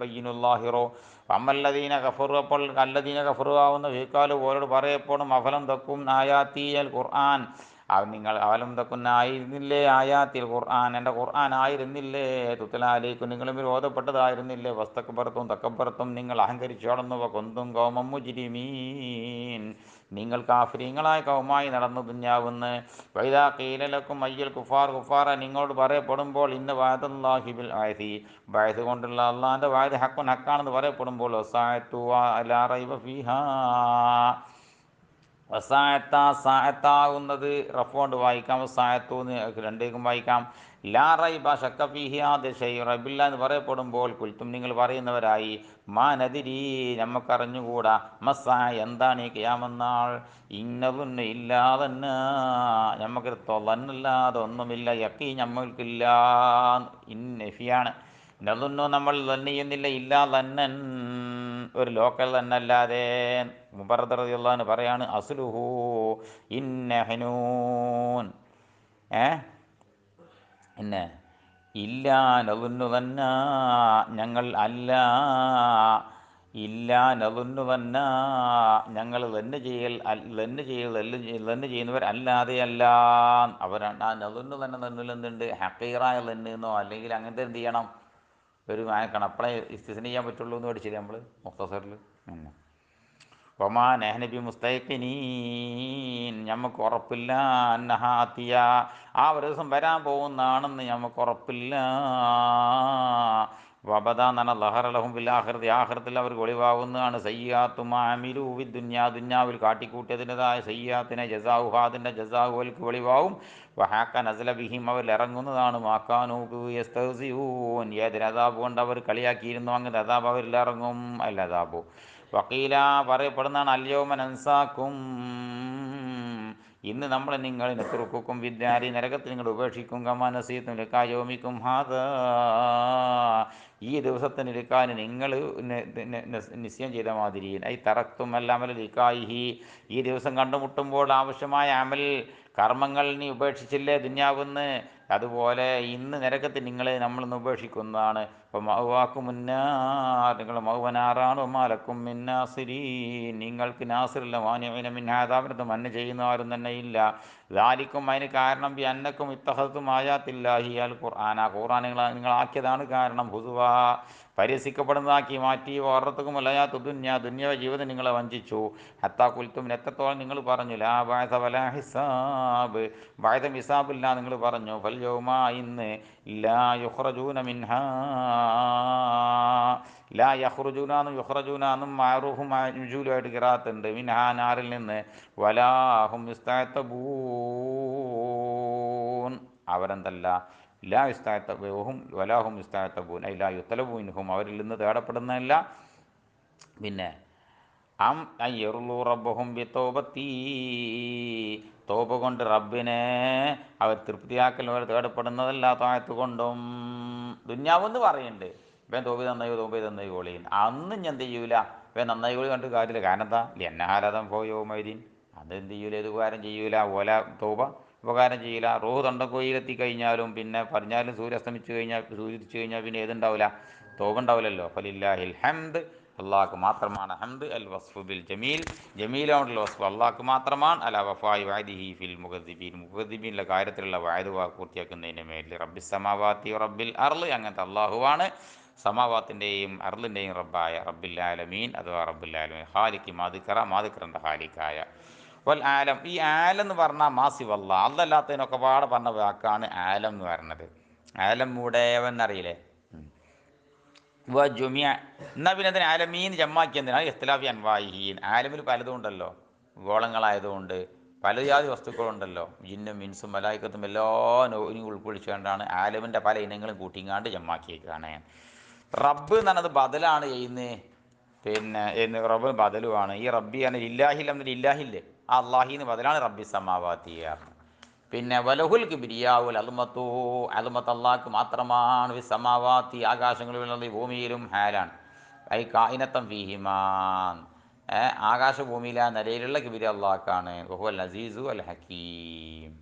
ബയ്യിനുല്ലാഹിറോ അമ്മല്ലദീന ഖഫുറു അപ്പോൾ അല്ലദീന ഖഫുറു ആവുന്ന വീക്കാൽ പോലോട് പറയപ്പോഴും അഫലം തക്കും നായാത്തീയൽ ഖുർആൻ. അവൻ നിങ്ങൾ അവലം തക്കുന്നായിരുന്നില്ലേ ആയാത്തിൽ ഖുർആൻ? എന്റെ ഖുർആൻ ആയിരുന്നില്ലേ? തുത്തലാലേക്കും നിങ്ങളും വിരോധപ്പെട്ടതായിരുന്നില്ലേ? വസ്തക്കപ്പുറത്തും തക്കപ്പുറത്തും നിങ്ങൾ അഹങ്കരിച്ചു നടന്നു കൊന്തും കോമം മുജിരിമീൻ. നിങ്ങൾ കാഫര്യങ്ങളായ കൗമായി നടന്നു ദുഞ്ഞാവുന്ന് വൈദാ കീലലക്കും അയ്യൽ കുഫാർ കുഫാറ നിങ്ങളോട് പറയപ്പെടുമ്പോൾ ഇന്ന് വാദല്ലാഹിബിൽ ആയതി വയത് കൊണ്ടുള്ള അള്ളാന്റെ വായത് ഹക്കുൻ ഹക്കാണെന്ന് പറയപ്പെടുമ്പോൾ വസായത്തു അലാ റൈബ ഫീഹാ. വസായത്ത സായത്താകുന്നത്. റഫ് കൊണ്ട് വായിക്കാം. വസായത്തു എന്ന് രണ്ടേക്കും വായിക്കാം. ലാ റൈബ ഷക്കഫിഹിയാദ് ഷെയ് റബില്ല എന്ന് പറയപ്പെടുമ്പോൾ കുൽത്തും നിങ്ങൾ പറയുന്നവരായി മാ നദിരി നമുക്കറിഞ്ഞുകൂടാ മസാ എന്താണ് ഈ കിയാമെന്നാൾ ഇന്നതൊന്നും ഇല്ലാതെ നമുക്ക് തൊലന്നല്ലാതെ ഒന്നുമില്ല യക്കി നമ്മൾക്കില്ല. ഇന്നഫിയാണ് നതൊന്നും നമ്മൾ തന്നെ ചെയ്യുന്നില്ല ഇല്ലാതെ തന്നൻ ഒരു ലോക്കൽ തന്നെ അല്ലാതെ പറയാണ് അസുലുഹു ഇന്നഹനൂൻ ഏ? ഇല്ല നതുന്നു തന്നെ. ഞങ്ങൾ അല്ല. ഇല്ല നതുന്നു തന്നെ. ഞങ്ങൾ തന്നെ ചെയ്യൽ തന്നെ ചെയ്യൽ തന്നെ ചെയ്യുന്നവർ അല്ലാതെ അല്ല. അവരാണ് ആ നതുന്നു തന്നെ തന്നിൽ എന്തുണ്ട്? ഹക്കീറായ തന്നെന്നോ അല്ലെങ്കിൽ അങ്ങനത്തെ എന്ത് ചെയ്യണം? ഒരു വായക്കണം അപ്പളേ ഇസ്തിസിന് ചെയ്യാൻ പറ്റുള്ളൂ എന്ന് പഠിച്ചില്ലേ നമ്മൾ മുഖ്തസറിൽ ഒമാ നെഹ്നബി മുസ്തൈഖിനീൻ നമുക്ക് ഉറപ്പില്ല അന്നഹാത്തിയ. ആ ഒരു ദിവസം വരാൻ പോകുന്നതാണെന്ന് നമുക്ക് ഉറപ്പില്ല വബദ നന ലഹറലഹും വില്ലാഹൃതി ആഹൃത്തിൽ അവർക്ക് ഒളിവാകുന്നതാണ്. സയ്യാത്തും മാമിരു വി ദുന്യാ. ദുന്യാവിൽ കാട്ടിക്കൂട്ടിയതിന്റെതായ സയ്യാത്തിനെ ജസാഹു അതിന്റെ ജസാഹുവൽക്ക് ഒളിവാകും വഹാക്ക നസല ബിഹിം. അവരിൽ ഇറങ്ങുന്നതാണ്. മാക്കാനൂക്ക് യസ്തൂൻ ഏത് രതാബ് കൊണ്ട് അവർ കളിയാക്കിയിരുന്നു അങ്ങനെ രതാബ് അവരിൽ ഇറങ്ങും. അല്ല അതാബു വക്കീല പറയപ്പെടുന്നതാണ്. അല്യോമൻ അൻസാക്കും ഇന്ന് നമ്മൾ നിങ്ങൾ നെത്തുറുക്കും വിദ്യാരി നരകത്തിൽ നിങ്ങൾ ഉപേക്ഷിക്കും കമാനസീത്തും ലക്കായോമിക്കും ഹാത ഈ ദിവസത്തിന് ഇരിക്കാൻ നിങ്ങൾ നിശ്ചയം ചെയ്ത മാതിരി. ഐ തറക്തും അല്ലാമൽ ലിക്കായിഹി ഈ ദിവസം കണ്ടുമുട്ടുമ്പോൾ ആവശ്യമായ അമൽ കർമ്മങ്ങൾ നീ ഉപേക്ഷിച്ചില്ലേ ദുന്യാവെന്ന്? അതുപോലെ ഇന്ന് നരകത്തിൽ നിങ്ങളെ നമ്മളിന്ന് ഉപേക്ഷിക്കുന്നതാണ്. നിങ്ങൾ മൗവനാറാണ് മാലക്കും മിന്നാസിരി. നിങ്ങൾക്ക് നാസിറില്ല മാന്യമിന മിന്നാതാവിനത്ത് മണ്ണ് ചെയ്യുന്ന ആരും തന്നെ ഇല്ല. ലാലിക്കും അതിന് കാരണം ബി അന്നക്കും ഇത്തഹത്തും ആയാത്തില്ലാഹി അൽ ഖുർആൻ. ആ ഖുർആൻ നിങ്ങൾ നിങ്ങളാക്കിയതാണ് കാരണം. ഹുസുവ പരിഹസിക്കപ്പെടുന്നതാക്കി മാറ്റി. ഓർത്തക്കും അല്ലയാത്ത ദുന്യ ദുന്യവ ജീവിതം നിങ്ങളെ വഞ്ചിച്ചു. ഹത്താ കുൽത്തും എത്രത്തോളം നിങ്ങൾ പറഞ്ഞു ലാ ബായത വലാ ഹിസാബ്. ബായത ഹിസാബില്ല നിങ്ങൾ പറഞ്ഞു. ഫൽ യൗമ ഇന്ന് ലാ യുഹ്റജൂന മിൻഹാ. ലാ യഹ്റുജൂനാന്നും യുഹ്റജൂനാന്നും മാറൂഹും ജൂലുമായിട്ട് കിറാത്തുണ്ട്. മിൻഹാ നാറിൽ നിന്ന്. വലാഹും യുസ്തായത്തബൂൻ. അവരെന്തല്ല? ലാ യുസ്തായത്തബൂഹും വലാഹും യുസ്തായത്തബൂൻ. ഐ ലാ യുത്തലബൂൻഹും അവരിൽ നിന്ന് തേടപ്പെടുന്നതല്ല. പിന്നെ അം അയ്യറുള്ളൂ റബ്ബഹും ബി തോപത്തി തോപ കൊണ്ട് റബ്ബിനെ അവർ തൃപ്തിയാക്കലും അവർ താഴത്ത് കൊണ്ടും. ദുന്യാവെന്ന് പറയുന്നുണ്ട്. ഇവൻ തോപി നന്നായി തോപി നന്നായി കോളിയും അന്നും ഞാൻ ചെയ്യൂല? ഇവൻ നന്നായി കോളി കണ്ടിട്ട് കാര്യമില്ല. കാരണം എന്താ? പോയോ മൈദീൻ. അത് എന്ത് ചെയ്യൂല? ഇത് ഉപകാരം ചെയ്യൂല? ഓല തോപ ഉപകാരം ചെയ്യില്ല റോഹ് തൊണ്ടക്കോയിലെത്തി കഴിഞ്ഞാലും പിന്നെ പറഞ്ഞാലും സൂര്യ അസ്തമിച്ചു കഴിഞ്ഞാൽ സൂര്യത്തിച്ച് കഴിഞ്ഞാൽ പിന്നെ ഏതുണ്ടാവില്ല തോപ ഉണ്ടാവില്ലല്ലോ ഫലില്ലാഹിൽ ഹംദ്. അള്ളാഹ്ക്ക് മാത്രമാണ് ഹംദ് അൽ വസ്ഫു ബിൽ ജമീൽ. ജമീലോണ്ടുള്ള വസ്ഫു അള്ളാഹ്ക്ക് മാത്രമാണ്. അല വഫായി വാദിഹി ഫിൽ മുഖദ്ദിബീൻ മുഖദ്ദിബീന്റെ കാര്യത്തിലുള്ള വായതുവ പൂർത്തിയാക്കുന്നതിന്റെ മേലിൽ റബ്ബി സമാവാത്തി റബ്ബിൽ അർൾ അങ്ങനത്തെ അള്ളാഹുവാണ് സമാവാത്തിന്റെയും അർലിന്റെയും റബ്ബായ റബ്ബിൽ ആലമീൻ അഥവാ റബ്ബിൽ ആലമീൻ. ഹാലിക്ക് മാതിക്കറ മാതിക്കറിന്റെ ഹാലിക്കായ. വൽ ആലം. ഈ ആലം എന്ന് പറഞ്ഞാൽ മാസി വല്ല അല്ലല്ലാത്തതിനൊക്കെ പാടെ പറഞ്ഞ വാക്കാണ് ആലം എന്ന് പറയുന്നത്. ആലം മൂടേവൻ എന്നറിയില്ലേ. വ ജുമിയ എന്നാൽ പിന്നെ അതിന് ആലമീൻ ജമ്മാക്കി എന്തിനാണ് ഇഖ്തിലാഫി അൻവായിഹീൻ. ആലമിൽ പലതും ഉണ്ടല്ലോ. ഗോളങ്ങളായതുകൊണ്ട് പല ജാതി വസ്തുക്കളുണ്ടല്ലോ. ജിന്നും മിൻസും മലായിക്കത്തും എല്ലാ നോയിനും ഉൾക്കൊള്ളിച്ചുകൊണ്ടാണ് ആലമിന്റെ പല ഇനങ്ങളും കൂട്ടിങ്ങാണ്ട് ജമ്മാക്കിയേക്കാണ്. റബ്ബ് എന്ന് പറഞ്ഞത് ബദലാണ് ചെയ്യുന്നത് പിന്നെ എന്ന് റബ്ബ് ബദലുമാണ്. ഈ റബ്ബി ആണ് എന്നിട്ട് ഇല്ലാഹില്ലേ ആ അള്ളാഹിന്ന് ബദലാണ് റബ്ബി സമാവാത്തി പിന്നെ വലഹുൽ കിബിരിയാവുൽ അൽമത്തു അൽമത്ത് അള്ളാഹ്ക്ക് മാത്രമാണ് വിസമാവാത്തി ഈ ഭൂമിയിലും ഹാലാണ്. ഐ കായിനത്തം ഫീഹിമാൻ ആകാശ ആകാശഭൂമിയിലെ ആ നിലയിലുള്ള കിബിരി അള്ളാഹ്ക്കാണ്. ബഹു അൽ അസീസു അൽ ഹക്കീം.